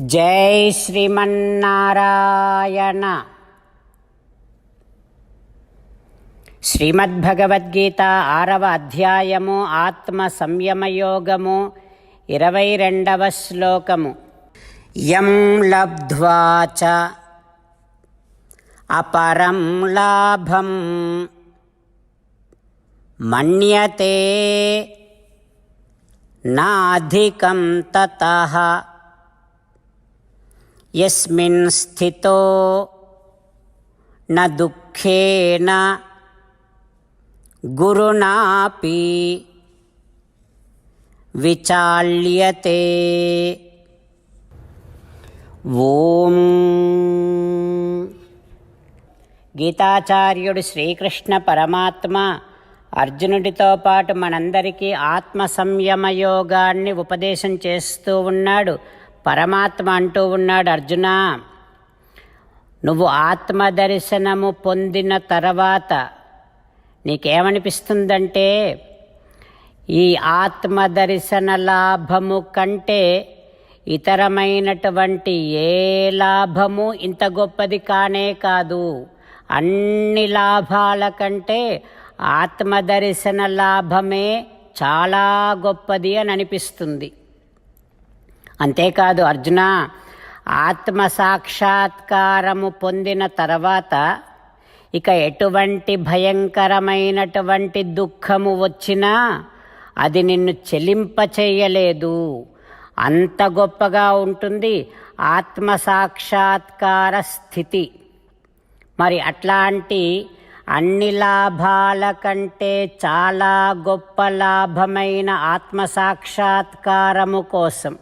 జై శ్రీమన్నారాయణ. శ్రీమద్భగవద్గీత ఆరవ అధ్యాయము ఆత్మ సంయమయోగము ఇరవై రెండవ శ్లోకము. యం లబ్ధ్వా చ అపరం లాభం మన్యతే నాధికం తతః యస్మిన్ స్థితో న దుఃఖేన గురునాపి విచాల్యతే ఓం గీతాచార్యుడు శ్రీకృష్ణ పరమాత్మ అర్జునుడితో పాటు మనందరికీ ఆత్మ సంయమ యోగాన్ని ఉపదేశం చేస్తూ ఉన్నాడు. పరమాత్మ అంటూ ఉన్నాడు అర్జున. నువ్వు ఆత్మ దర్శనము పొందిన తర్వాత నీకేమనిపిస్తుందంటే ఈ ఆత్మ దర్శన లాభము కంటే ఇతరమైనటువంటి ఏ లాభము ఇంత గొప్పది కానే కాదు. అన్ని లాభాల కంటే ఆత్మదర్శన లాభమే చాలా గొప్పది అని అనిపిస్తుంది. అంతేకాదు అర్జున ఆత్మసాక్షాత్కారము పొందిన తర్వాత ఇక ఎటువంటి భయంకరమైనటువంటి దుఃఖము వచ్చినా అది నిన్ను చెలింపచేయలేదు అంత గొప్పగా ఉంటుంది ఆత్మ సాక్షాత్కార స్థితి. మరి అట్లాంటి అన్ని లాభాల కంటే చాలా గొప్ప లాభమైన ఆత్మ సాక్షాత్కారము కోసం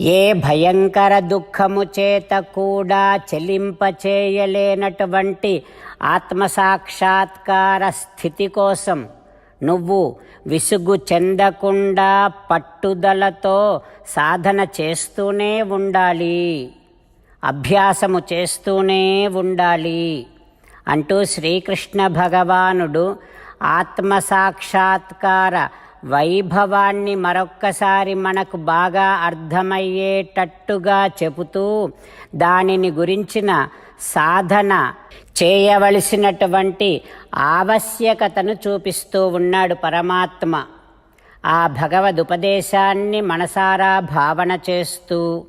ఏ భయంకర దుఃఖము చేత కూడా చెలింపచేయలేనటువంటి ఆత్మ సాక్షాత్కార స్థితి కోసం నువ్వు విసుగు చెందకుండా పట్టుదలతో సాధన చేస్తూనే ఉండాలి. అభ్యాసము చేస్తూనే ఉండాలి అంటూ శ్రీకృష్ణ భగవానుడు ఆత్మ సాక్షాత్కార వైభవాన్ని మరొక్కసారి మనకు బాగా అర్థమయ్యేటట్టుగా చెబుతూ దానిని గురించిన సాధన చేయవలసినటువంటి ఆవశ్యకతను చూపిస్తూ ఉన్నాడు పరమాత్మ. ఆ భగవద్ ఉపదేశాన్ని మనసారా భావన చేస్తూ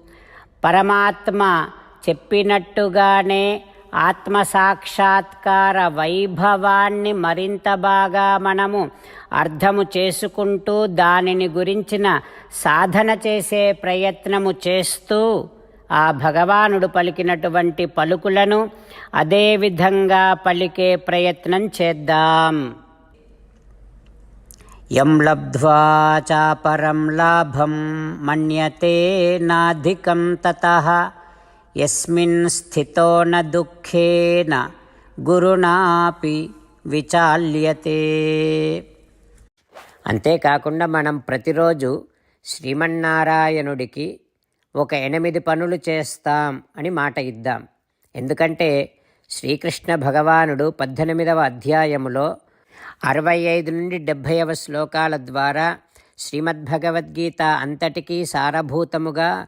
పరమాత్మ చెప్పినట్టుగానే ఆత్మ సాక్షాత్కార వైభవాన్ని మరింత బాగా మనము అర్థము చేసుకుంటూ దానిని గురించిన సాధన చేసే ప్రయత్నము చేస్తూ ఆ భగవానుడు పలికినటువంటి పలుకులను అదేవిధంగా పలికే ప్రయత్నం చేద్దాం. యం లబ్ధ్వా చాపరం లాభం మన్యతే నాధికం తతః యస్మిన్ స్థితో దుఃఖేన గురునాపి విచాల్యతే. అంతేకాకుండా మనం ప్రతిరోజు శ్రీమన్నారాయణుడికి ఒక ఎనిమిది పనులు చేస్తాం అని మాట ఇద్దాం. ఎందుకంటే శ్రీకృష్ణ భగవానుడు పద్దెనిమిదవ అధ్యాయములో అరవై ఐదు నుండి డెబ్భైవ శ్లోకాల ద్వారా శ్రీమద్భగవద్గీత అంతటికీ సారభూతముగా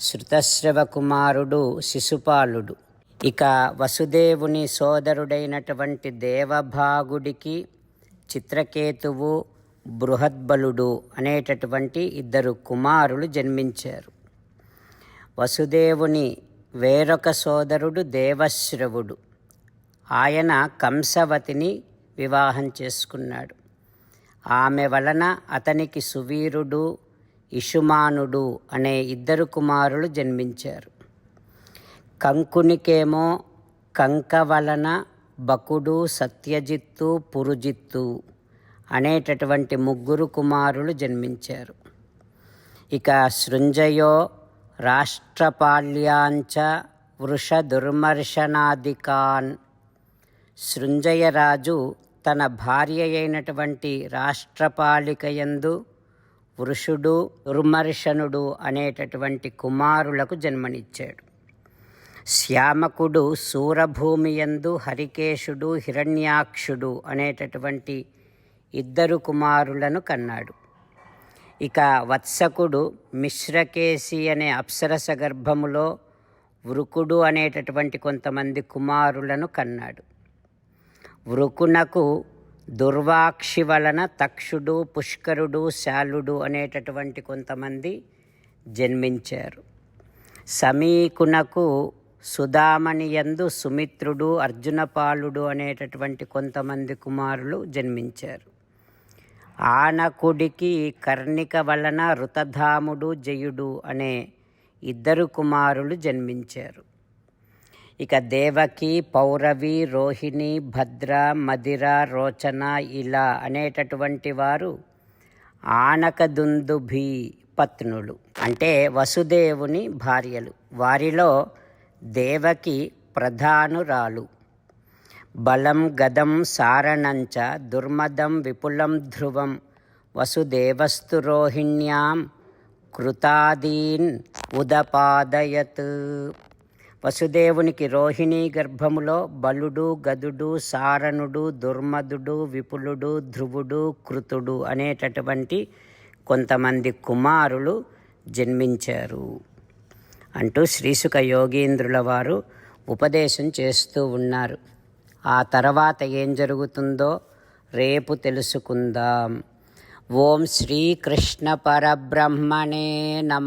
శృతశ్రవకుమారుడు శిశుపాలుడు. ఇక వసుదేవుని సోదరుడైనటువంటి దేవభాగుడికి చిత్రకేతువు బృహద్బలుడు అనేటటువంటి ఇద్దరు కుమారులు జన్మించారు. వసుదేవుని వేరొక సోదరుడు దేవశ్రవుడు. ఆయన కంసవతిని వివాహం చేసుకున్నాడు. ఆమె వలన అతనికి సువీరుడు ఇషుమానుడు అనే ఇద్దరు కుమారులు జన్మించారు. కంకునికేమో కంక వలన బకుడు సత్యజిత్తు పురుజిత్తు అనేటటువంటి ముగ్గురు కుమారులు జన్మించారు. ఇక సృంజయో రాష్ట్రపాళ్యాంచ వృష దుర్మర్శనాదికాన్ సృంజయరాజు తన భార్య అయినటువంటి రాష్ట్రపాలికయందు వృషుడు దుర్మర్శనుడు అనేటటువంటి కుమారులకు జన్మనిచ్చాడు. శ్యామకుడు సూరభూమియందు హరికేశుడు హిరణ్యాక్షుడు అనేటటువంటి ఇద్దరు కుమారులను కన్నాడు. ఇక వత్సకుడు మిశ్రకేశి అనే అప్సరస గర్భములో వృకుడు అనేటటువంటి కొంతమంది కుమారులను కన్నాడు. వృకునకు దుర్వాక్షి వలన తక్షుడు పుష్కరుడు శాలుడు అనేటటువంటి కొంతమంది జన్మించారు. సమీకునకు సుధామణి యందు సుమిత్రుడు అర్జునపాలుడు అనేటటువంటి కొంతమంది కుమారులు జన్మించారు. ఆనకుడికి కర్ణిక వలన రుతధాముడు జయుడు అనే ఇద్దరు కుమారులు జన్మించారు. ఇక దేవకి పౌరవి రోహిణి భద్ర మదిర రోచన ఇలా అనేటటువంటి వారు ఆనకదుందుభి పత్నులు. అంటే వసుదేవుని భార్యలు. వారిలో దేవకి ప్రధానురాలు. బలం గదం సారణంచ దుర్మదం విపులం ధ్రువం వసుదేవస్తు రోహిణ్యాం కృతాదీన్ ఉదపాదయత్. వసుదేవునికి రోహిణీ గర్భములో బలుడు గదుడు సారణుడు దుర్మదుడు విపులుడు ధ్రువుడు కృతుడు అనేటటువంటి కొంతమంది కుమారులు జన్మించారు. అంటూ శ్రీసుక యోగీంద్రుల వారు ఉపదేశం చేస్తూ ఉన్నారు. ఆ తర్వాత ఏం జరుగుతుందో రేపు తెలుసుకుందాం. ఓం శ్రీకృష్ణ పరబ్రహ్మణే నమ.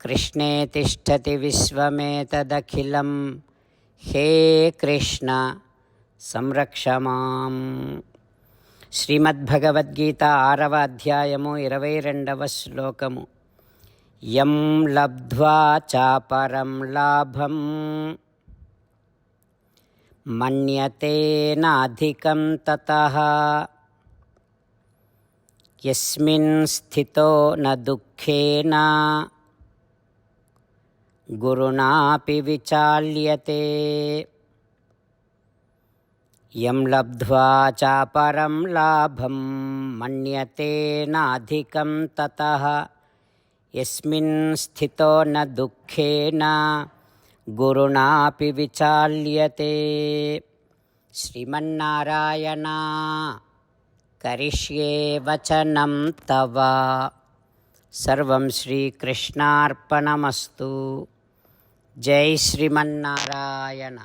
कृष्णे तिष्ठति विश्वमेतदखिलं हे कृष्ण సంరక్ష మాం శ్రీమద్భగవద్గీత ఆరవ అధ్యాయము ఇరవై రెండవ శ్లోకము యం లబ్ధ్వా చాపరం లాభం మన్యతేనాధికం తతః యస్మిన్ స్థితో న దుఃఖేన गुरुणापि विचाल्यते यं लब्ध्वा चापरं लाभं मन्यते नाधिकं ततः यस्मिन् स्थितो न दुःखेन गुरुणापि विचाल्यते श्रीमन्नारायणा करिष्ये वचनं तव सर्वं श्रीकृष्णार्पणमस्तु జై శ్రీమన్నారాయణ.